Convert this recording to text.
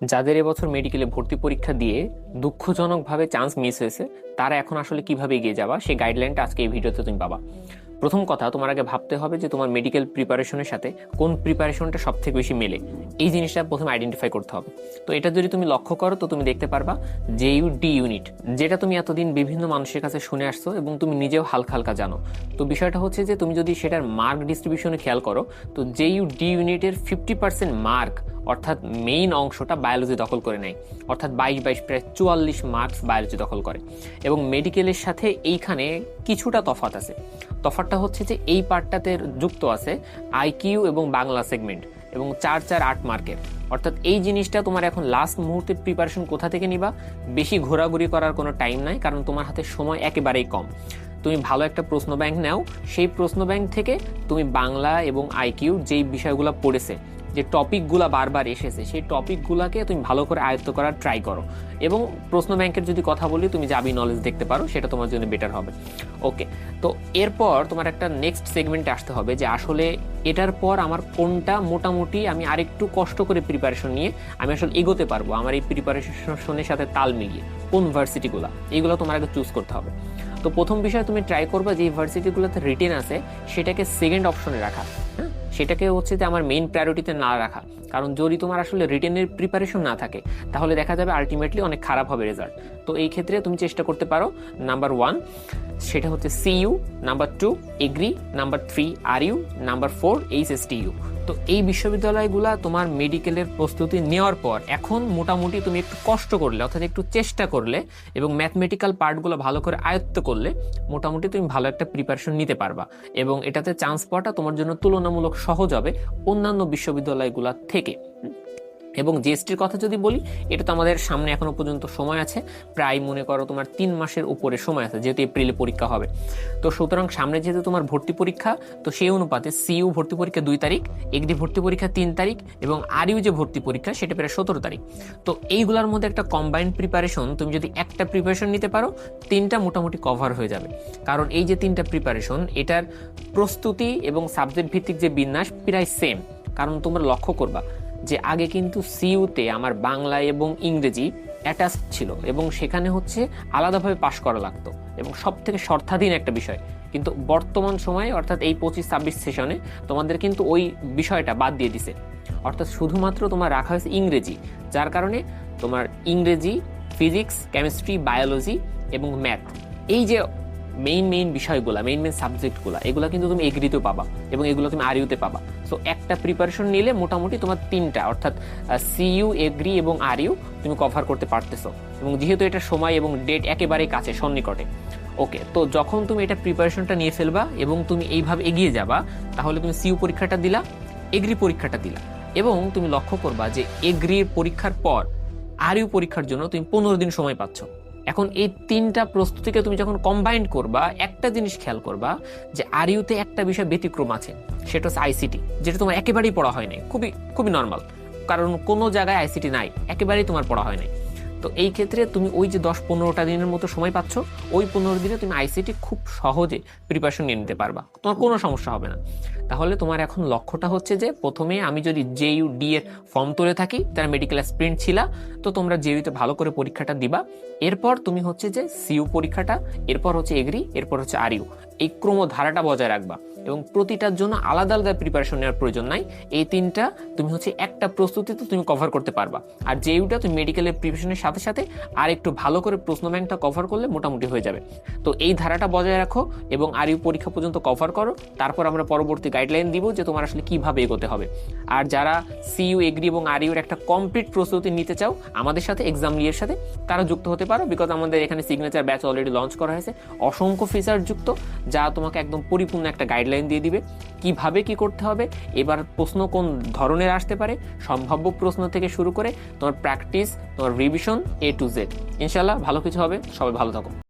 যাদের এবছর মেডিকেলে ভর্তি পরীক্ষা দিয়ে দুঃখজনকভাবে চান্স মিস হয়েছে, তারা এখন আসলে কীভাবে এগিয়ে যাবা, সেই গাইডলাইনটা আজকে এই ভিডিওতে তুমি পাবা। প্রথম কথা, তোমার আগে ভাবতে হবে যে তোমার মেডিকেল প্রিপারেশনের সাথে কোন প্রিপারেশনটা সব থেকে বেশি মেলে। এই জিনিসটা প্রথমে আইডেন্টিফাই করতে হবে। তো এটা যদি তুমি লক্ষ্য করো, তো তুমি দেখতে পারবা যে ইউ ডি ইউনিট যেটা তুমি এতদিন বিভিন্ন মানুষের কাছে শুনে আসছো এবং তুমি নিজেও হালকা হালকা জানো। তো বিষয়টা হচ্ছে যে তুমি যদি সেটার মার্ক ডিস্ট্রিবিউশনে খেয়াল করো, তো যে ইউ ডি ইউনিটের ফিফটি পার্সেন্ট মার্ক অর্থাৎ মেইন অংশটা বায়োলজি দখল করে নেয়। অর্থাৎ বাইশ বাইশ, প্রায় চুয়াল্লিশ মার্কস বায়োলজি দখল করে। এবং মেডিকেলের সাথে এইখানে কিছুটা তফাত আছে। তফাতটা হচ্ছে যে এই পার্টটাতে যুক্ত আছে আইকিউ এবং বাংলা সেগমেন্ট এবং চার চার আট মার্কের অর্থাৎ এই জিনিসটা তোমার এখন লাস্ট মুহূর্তে প্রিপারেশন কোথা থেকে নিবা? বেশি ঘোরাঘুরি করার কোনো টাইম নাই, কারণ তোমার হাতে সময় একেবারেই কম। তুমি ভালো একটা প্রশ্ন ব্যাংক নাও, সেই প্রশ্ন ব্যাংক থেকে তুমি বাংলা এবং আইকিউ যেই বিষয়গুলো পড়েছে, যে টপিকগুলো বারবার এসেছে, সেই টপিকগুলোকে তুমি ভালো করে আয়ত্ত করার ট্রাই করো। এবং প্রশ্ন ব্যাংকের যদি কথা বলি, তুমি যাবি নলেজ দেখতে পারো, সেটা তোমার জন্য বেটার হবে। ওকে তো এরপর তোমার একটা নেক্সট সেগমেন্টে আসতে হবে, যে আসলে এটার পর আমার কোনটা মোটামুটি আমি আরেকটু কষ্ট করে প্রিপারেশন নিয়ে আমি আসলে এগোতে পারব, আমার এই প্রিপারেশনের সাথে তাল মিলিয়ে, কোন ভার্সিটিগুলো এইগুলো তোমার আগে চুজ করতে হবে। তো প্রথম বিষয় তুমি ট্রাই করবা যে ভার্সিটিগুলোতে রিটেন আছে, সেটাকে সেকেন্ড অপশনে রাখা হ্যাঁ? সেটাকে হচ্ছে যে আমার মেইন প্রায়োরিটিতে না রাখা। কারণ যদি তোমার আসলে রিটেনের প্রিপারেশন না থাকে, তাহলে দেখা যাবে আলটিমেটলি অনেক খারাপ হবে রেজাল্ট তো এই ক্ষেত্রে তুমি চেষ্টা করতে পারো নাম্বার ওয়ান সেটা হচ্ছে CU number two agri number three R U number four H S T U তো এই বিশ্ববিদ্যালয়গুলো তোমার মেডিকেলের প্রস্তুতি নেওয়ার পর এখন মোটামুটি তুমি একটু কষ্ট করলে, অর্থাৎ একটু চেষ্টা করলে এবং ম্যাথমেটিক্যাল পার্টগুলো ভালো করে আয়ত্ত করলে মোটামুটি তুমি ভালো একটা প্রিপারেশন নিতে পারবা এবং এটাতে চান্স পাওয়াটা তোমার জন্য তুলনামূলক সহজ হবে অন্যান্য বিশ্ববিদ্যালয়গুলোর থেকে। এবং জিএসটির কথা যদি বলি, এটা তো আমাদের সামনে এখনও পর্যন্ত সময় আছে। প্রায় মনে করো তোমার তিন মাসের উপরে সময় আছে, যেহেতু এপ্রিলে পরীক্ষা হবে। তো সুতরাং সামনে যেহেতু তোমার ভর্তি পরীক্ষা, তো সেই অনুপাতে সিইউ ভর্তি পরীক্ষা দুই তারিখ এগডি ভর্তি পরীক্ষা তিন তারিখ, এবং আরইউ যে ভর্তি পরীক্ষা, সেটা প্রায় সতেরো তারিখ। তো এইগুলোর মধ্যে একটা কম্বাইন্ড প্রিপারেশন তুমি যদি একটা প্রিপারেশন নিতে পারো, তিনটা মোটামুটি কভার হয়ে যাবে। কারণ এই যে তিনটা প্রিপারেশন এটার প্রস্তুতি এবং সাবজেক্ট ভিত্তিক যে বিন্যাস, প্রায় সেম কারণ তোমরা লক্ষ্য করবা যে আগে কিন্তু সিইউতে আমার বাংলা এবং ইংরেজি অ্যাটাচ ছিল এবং সেখানে হচ্ছে আলাদাভাবে পাশ করা লাগতো এবং সব থেকে শর্তাধীন একটা বিষয়। কিন্তু বর্তমান সময়ে অর্থাৎ এই পঁচিশ ছাব্বিশ সেশনে তোমাদের কিন্তু ওই বিষয়টা বাদ দিয়ে দিছে। অর্থাৎ শুধুমাত্র তোমার রাখা হয়েছে ইংরেজি, যার কারণে তোমার ইংরেজি ফিজিক্স কেমিস্ট্রি বায়োলজি এবং ম্যাথ এই যে মেইন মেইন বিষয়গুলো মেইন মেইন সাবজেক্টগুলো এগুলো কিন্তু তুমি এগ্রিতেও পাবা এবং এগুলো তুমি আরিউতে পাবা। সো একটা প্রিপারেশন নিলে মোটামুটি তোমার তিনটা, অর্থাৎ সিইউ এগ্রি এবং আরিউ তুমি কভার করতে পারতেছো। এবং যেহেতু এটা সময় এবং ডেট একেবারেই কাছে, সন্নিকটে। ওকে তো যখন তুমি এটা প্রিপারেশনটা নিয়ে ফেলবা এবং তুমি এইভাবে এগিয়ে যাবা, তাহলে তুমি সিইউ পরীক্ষাটা দিলা এগ্রি পরীক্ষাটা দিলা। এবং তুমি লক্ষ্য করবা যে এগ্রির পরীক্ষার পর আরিউ পরীক্ষার জন্য তুমি পনেরো দিন সময় পাচ্ছ। এখন এই তিনটা প্রস্তুতিকে তুমি যখন কম্বাইন করবা, একটা জিনিস খেয়াল করবা যে আর ইউতে একটা বিষয় ব্যতিক্রম আছে, সেটা হচ্ছে আইসিটি যেটা তোমার একেবারেই পড়া হয় নাই, খুবই খুবই নর্মাল কারণ কোনো জায়গায় আইসিটি নাই, একেবারেই তোমার পড়া হয় নাই। তো এই ক্ষেত্রে তুমি ওই যে দশ পনেরোটা দিনের মতো সময় পাচ্ছ, ওই পনেরো দিনে তুমি আইসিটি খুব সহজে প্রিপারেশন নিয়ে নিতে পারবা। তোমার কোনো সমস্যা হবে না। তাহলে তোমার এখন লক্ষ্যটা হচ্ছে যে প্রথমে আমি যদি জেইউ ডি এর ফর্ম তুলে থাকি, তারা মেডিকেল স্প্রিন্ট ছিলা, তো তোমরা জেইউতে ভালো করে পরীক্ষাটা দিবা। এরপর তুমি হচ্ছে যে সিইউ পরীক্ষাটা, এরপর হচ্ছে এগ্রি এরপর হচ্ছে আরইউ এই ক্রম ধারাটা বজায় রাখবা। এবং প্রতিটার জন্য আলাদা আলাদা প্রিপারেশন নেওয়ার প্রয়োজন নাই। এই তিনটা তুমি হচ্ছে একটা প্রস্তুতিতে তুমি কভার করতে পারবা। আর জেইউটা তুমি মেডিকেলের প্রিপারেশনের সাথে সাথে আর একটু ভালো করে প্রশ্ন ব্যাংকটা কভার করলে মোটামুটি হয়ে যাবে। তো এই ধারাটা বজায় রাখো এবং আর ইউ পরীক্ষা পর্যন্ত কভার করো। তারপর আমরা পরবর্তী গাইডলাইন দিব যে তোমার আসলে কীভাবে এগোতে হবে। আর যারা সিইউ এগ্রি এবং আর ইউর একটা কমপ্লিট প্রস্তুতি নিতে চাও, আমাদের সাথে এক্সাম ইয়ের সাথে তারা যুক্ত হতে পারো বিকজ আমাদের এখানে সিগনেচার ব্যাচ অলরেডি লঞ্চ করা হয়েছে। অসংখ্য ফিচার যুক্ত, যা তোমাকে একদম পরিপূর্ণ একটা গাইডলাইন দিয়ে দিবে, কীভাবে কি করতে হবে, এবার প্রশ্ন কোন ধরনের আসতে পারে, সম্ভাব্য প্রশ্ন থেকে শুরু করে তোমার প্র্যাকটিস, তোমার রিভিশন এ টু জেড ইনশাল্লাহ ভালো কিছু হবে, সবাই ভালো থাকো।